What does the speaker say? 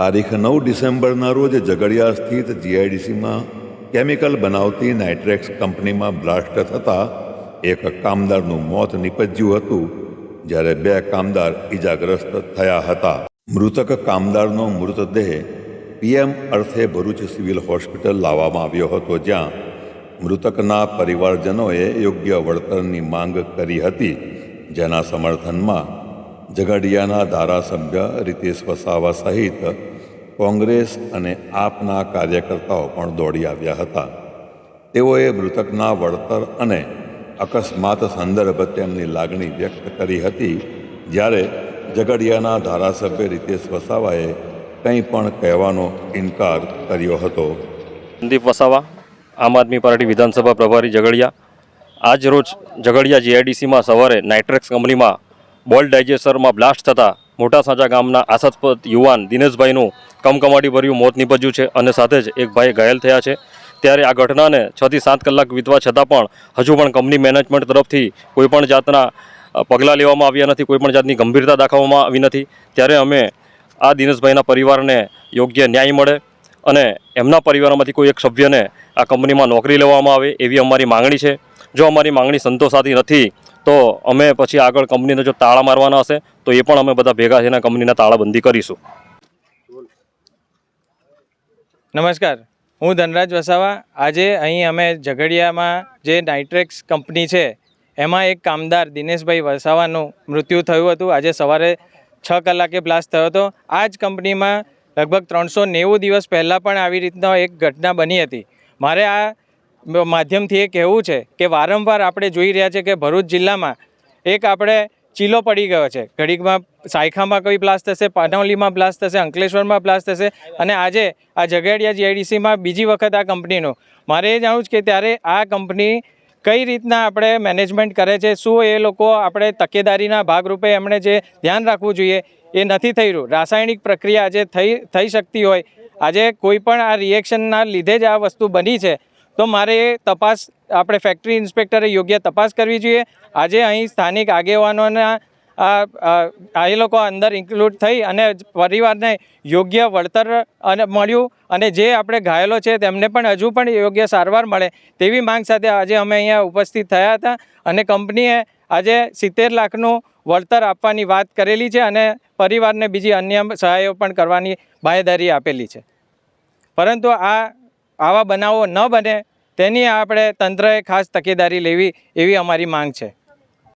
તારીખ નવ ડિસેમ્બરના રોજ ઝઘડિયા સ્થિત જીઆઈડીસીમાં કેમિકલ બનાવતી નાઇટ્રેક્સ કંપનીમાં બ્લાસ્ટ થતાં એક કામદારનું મોત નિપજ્યું હતું, જ્યારે બે કામદાર ઈજાગ્રસ્ત થયા હતા. મૃતક કામદારનો મૃતદેહ પીએમ અર્થે ભરૂચ સિવિલ હોસ્પિટલ લાવવામાં આવ્યો હતો, જ્યાં મૃતકના પરિવારજનોએ યોગ્ય વળતરની માંગ કરી હતી, જેના સમર્થનમાં ઝઘડિયાના ધારાસભ્ય રીતેશ વસાવા સહિત કોંગ્રેસ અને આપના કાર્યકર્તાઓ પણ દોડી આવ્યા હતા. તેઓએ મૃતકના વળતર અને અકસ્માત સંદર્ભે તેમની લાગણી વ્યક્ત કરી હતી, જ્યારે ઝઘડિયાના ધારાસભ્ય રીતેશ વસાવાએ કંઈ પણ કહેવાનો ઇનકાર કર્યો હતો. સંદીપ વસાવા, આમ આદમી પાર્ટી વિધાનસભા પ્રભારી ઝઘડિયા આજ રોજ ઝઘડિયા જીઆઈડીસીમાં સવારે નાઇટ્રેક્સ કંપનીમાં બોલ ડાયજેસ્ટરમાં બ્લાસ્ટ થતાં મોટા સાંચા ગામના આશાસ્પદ યુવાન દિનેશભાઈનું કમકમાટીભર્યું મોત નીપજ્યું છે અને સાથે જ એક ભાઈ ઘાયલ થયા છે. ત્યારે આ ઘટનાને છથી સાત કલાક વીતવા છતાં પણ હજુ પણ કંપની મેનેજમેન્ટ તરફથી કોઈપણ જાતના પગલાં લેવામાં આવ્યા નથી કોઈપણ જાતની ગંભીરતા દાખવવામાં આવી નથી. ત્યારે અમે આ દિનેશભાઈના પરિવારને યોગ્ય ન્યાય મળે અને એમના પરિવારમાંથી કોઈ એક સભ્યને આ કંપનીમાં નોકરી લેવામાં આવે એવી અમારી માંગણી છે. જો અમારી માંગણી સંતોષાતી નથી તો અમે પછી આગળ કંપનીને જો તાળા મારવાના હશે, તો એ પણ અમે બધા ભેગા થઈને કંપનીના તાળાબંધી કરીશું. નમસ્કાર. હું ધનરાજ વસાવા. આજે અહીં અમે ઝઘડિયામાં જે નાઇટ્રેક્સ કંપની છે, એમાં એક કામદાર દિનેશભાઈ વસાવાનું મૃત્યુ થયું હતું. આજે સવારે છ કલાકે બ્લાસ્ટ થયો હતો. આ જ કંપનીમાં લગભગ ત્રણસો નેવું દિવસ પહેલાં પણ આવી રીતના એક ઘટના બની હતી. મારે આ માધ્યમથી એ કહેવું છે કે વારંવાર આપણે જોઈ રહ્યા છે કે ભરૂચ જિલ્લામાં એક આપણે ચીલો પડી ગયો છે. ઘડીકમાં સાયખામાં કોઈ બ્લાસ્ટ થશે પાનોલીમાં બ્લાસ્ટ થશે, અંકલેશ્વરમાં બ્લાસ્ટ થશે અને આજે આ ઝઘડિયા જીઆઈડીસીમાં બીજી વખત આ કંપનીનું. મારે એ જાણવું છે કે ત્યારે આ કંપની કઈ રીતના આપણે મેનેજમેન્ટ કરે છે, શું એ લોકો આપણે તકેદારીના ભાગરૂપે એમણે જે ધ્યાન રાખવું જોઈએ એ નથી થઈ રહ્યું. રાસાયણિક પ્રક્રિયા આજે થઈ થઈ શકતી હોય. આજે કોઈ પણ આ રિએક્શનના લીધે જ આ વસ્તુ બની છે. તો મારે તપાસ, આપણે ફેક્ટરી ઇન્સ્પેક્ટરે યોગ્ય તપાસ કરવી જોઈએ. આજે અહીં સ્થાનિક આગેવાનોના, આ એ લોકો અંદર ઇન્ક્લુડ થઈ અને પરિવારને યોગ્ય વળતર અને મળ્યું અને જે આપણે ઘાયલો છે તેમને પણ હજુ પણ યોગ્ય સારવાર મળે તેવી માંગ સાથે આજે અમે અહીંયા ઉપસ્થિત થયા હતા અને કંપનીએ આજે સિત્તેર લાખનું વળતર આપવાની વાત કરેલી છે અને પરિવારને બીજી અન્ય સહાયો પણ કરવાની બાંયધારી આપેલી છે. પરંતુ આ આવા બનાવો ન બને તેની આપણે તંત્રએ ખાસ તકેદારી લેવી એવી અમારી માંગ છે.